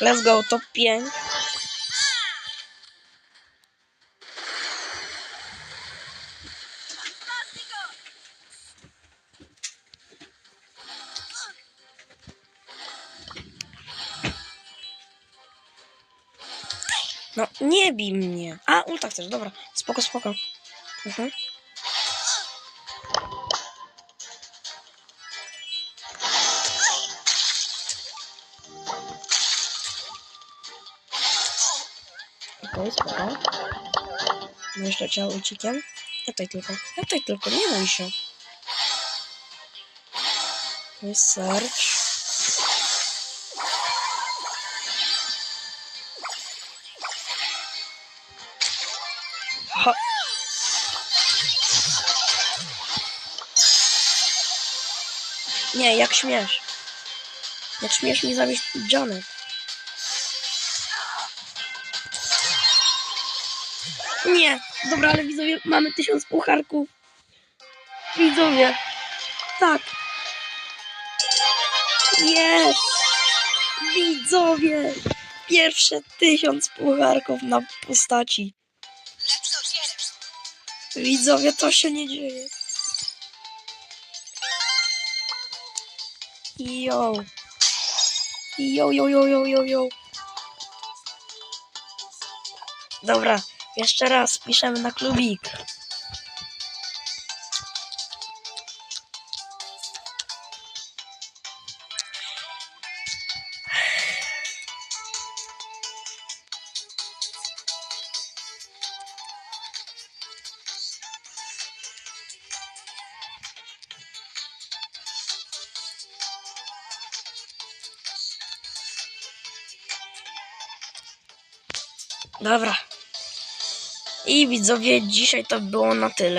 Let's go, top 5. No, nie bij mnie. A, ulta chcesz, dobra. Spoko, spoko. Mhm. Okej, spoko. No jeszcze trzeba ucikiem. Tutaj tylko. Tutaj tylko, nie bój się. To jest search. Ha. Nie, jak śmiesz. Jak śmiesz mi zawieść Janet. Nie, dobra, ale widzowie, mamy tysiąc pucharków. Widzowie, tak. Jest! Widzowie, pierwsze tysiąc pucharków na postaci. Widzowie, to się nie dzieje. Yo. Yo, yo, yo, yo, yo, yo. Dobra, jeszcze raz piszemy na klubik. Dobra. I widzowie, dzisiaj to było na tyle.